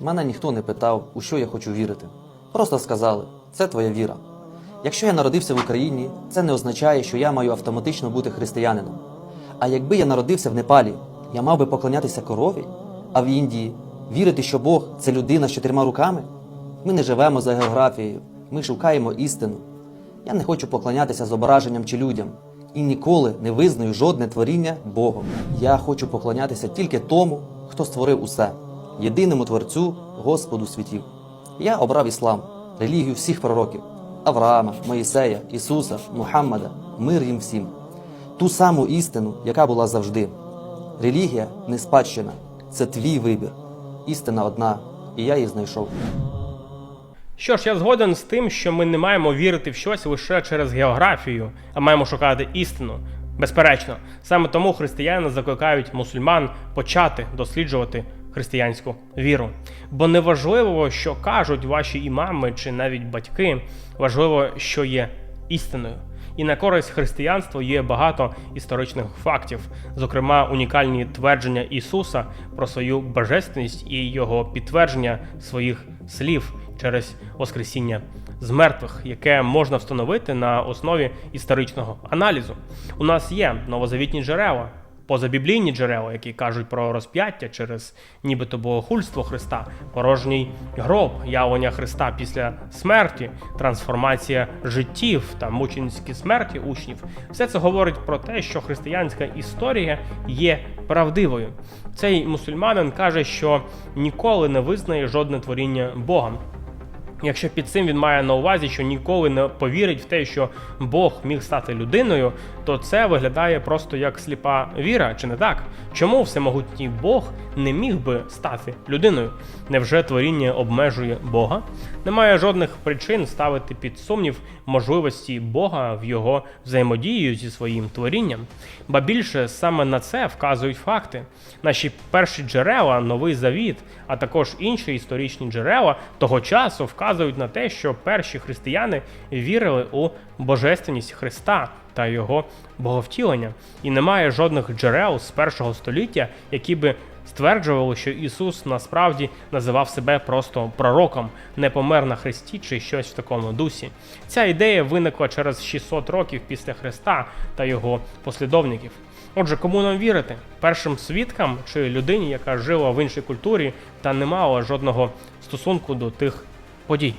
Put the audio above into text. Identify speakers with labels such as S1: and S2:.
S1: Мене ніхто не питав, у що я хочу вірити. Просто сказали, це твоя віра. Якщо я народився в Україні, це не означає, що я маю автоматично бути християнином. А якби я народився в Непалі, я мав би поклонятися корові, а в Індії вірити, що Бог це людина з чотирма руками. Ми не живемо за географією, ми шукаємо істину. Я не хочу поклонятися зображенням чи людям і ніколи не визнаю жодне творіння Богом. Я хочу поклонятися тільки тому, хто створив усе, єдиному творцю Господу світів. Я обрав іслам, релігію всіх пророків Авраама, Моїсея, Ісуса, Мухаммада, мир їм всім. Ту саму істину, яка була завжди. Релігія не спадщина, це твій вибір. Істина одна, і я її знайшов.
S2: Що ж, я згоден з тим, що ми не маємо вірити в щось лише через географію, а маємо шукати істину. Безперечно, саме тому християни закликають мусульман почати досліджувати християнську віру. Бо не важливо, що кажуть ваші імами чи навіть батьки, важливо, що є істиною. І на користь християнства є багато історичних фактів, зокрема унікальні твердження Ісуса про свою божественність і його підтвердження своїх слів через Воскресіння з мертвих, яке можна встановити на основі історичного аналізу. У нас є новозавітні джерела, позабіблійні джерела, які кажуть про розп'яття через нібито богохульство Христа, порожній гроб, явлення Христа після смерті, трансформація життів та мученицькі смерті учнів. Все це говорить про те, що християнська історія є правдивою. Цей мусульманин каже, що ніколи не визнає жодне творіння Богом. Якщо під цим він має на увазі, що ніколи не повірить в те, що Бог міг стати людиною, то це виглядає просто як сліпа віра, чи не так? Чому всемогутній Бог не міг би стати людиною? Невже творіння обмежує Бога? Немає жодних причин ставити під сумнів можливості Бога в його взаємодію зі своїм творінням. Ба більше саме на це вказують факти. Наші перші джерела, новий завіт, а також інші історичні джерела того часу вказують на те, що перші християни вірили у божественність Христа та його боговтілення. І немає жодних джерел з першого століття, які би стверджували, що Ісус насправді називав себе просто пророком, не помер на Христі чи щось в такому дусі. Ця ідея виникла через 600 років після Христа та його послідовників. Отже, кому нам вірити? Першим свідкам чи людині, яка жила в іншій культурі та не мала жодного стосунку до тих подій.